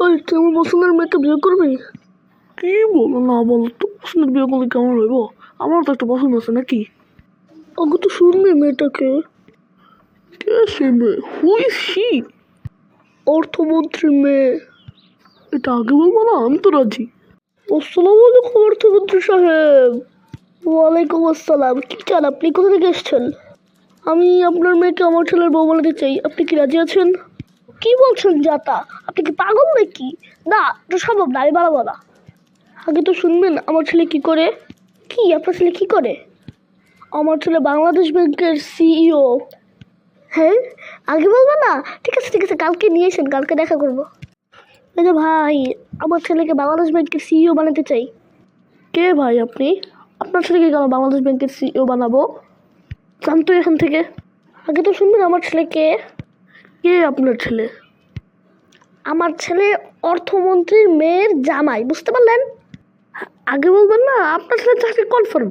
ওই তুই আমার পছন্দের মেয়েকে বিয়ে করবি? কি বলো না বলো তো পছন্দের বিয়ে করলে কেমন হইব? আমার তো একটা পছন্দ আছে নাকি? আগে তো শুনবি মেয়েটাকে। কে মেয়ে? হুই সি অর্থমন্ত্রী মেয়ে। এটা আগে বলব না আমি তো রাজি। আসসালামু আলাইকুম অর্থমন্ত্রী সাহেব। ওয়ালাইকুম আসসালাম। কি চান আপনি? কোথা থেকে এসছেন? আমি আপনার মেয়েকে আমার ছেলের বউ বলতে চাই। আপনি কি রাজি আছেন? কি বলছেন যাতা? আপনি কি পাগল নাকি? না এটা সম্ভব না, আমি বাড়াবো না। আগে তো শুনবেন, আমার ছেলে কি করে? কি, আপনার ছেলে কি করে? আমার ছেলে বাংলাদেশ ব্যাংকের সিইও হ্যাঁ? আগে বলব না? ঠিক আছে ঠিক আছে, কালকে নিয়ে এসেন কালকে দেখা করব। এই ভাই, আমার ছেলেকে বাংলাদেশ ব্যাংকের সিইও বানাতে চাই। কে ভাই আপনি? আপনার ছেলেকে কেন বাংলাদেশ ব্যাংকের সিইও বানাবো? জানতো এখান থেকে। আগে তো শুনবেন, আমার ছেলেকে কে আপনার ছেলে? আমার ছেলে অর্থমন্ত্রীর মেয়ের জামাই বুঝতে পারলেন? আগে বলবেন না আপনার ছেলে চাকরি কনফার্ম